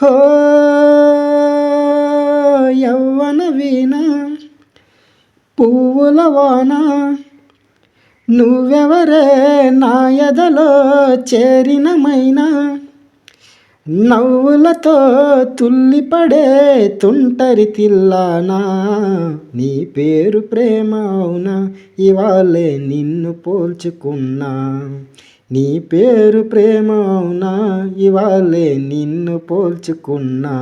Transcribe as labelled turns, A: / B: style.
A: హో యవ్వన వీణ పువ్వుల వాన నువ్వెవరే నా ఎదలో చేరినమైనా నవ్వులతో తుల్లిపడే తుంటరి తిల్లానా నీ పేరు ప్రేమ అవునా ఇవాళే నిన్ను పోల్చుకున్నా. నీ పేరు ప్రేమ అవునా? ఇవాళే నిన్ను పోల్చుకున్నా.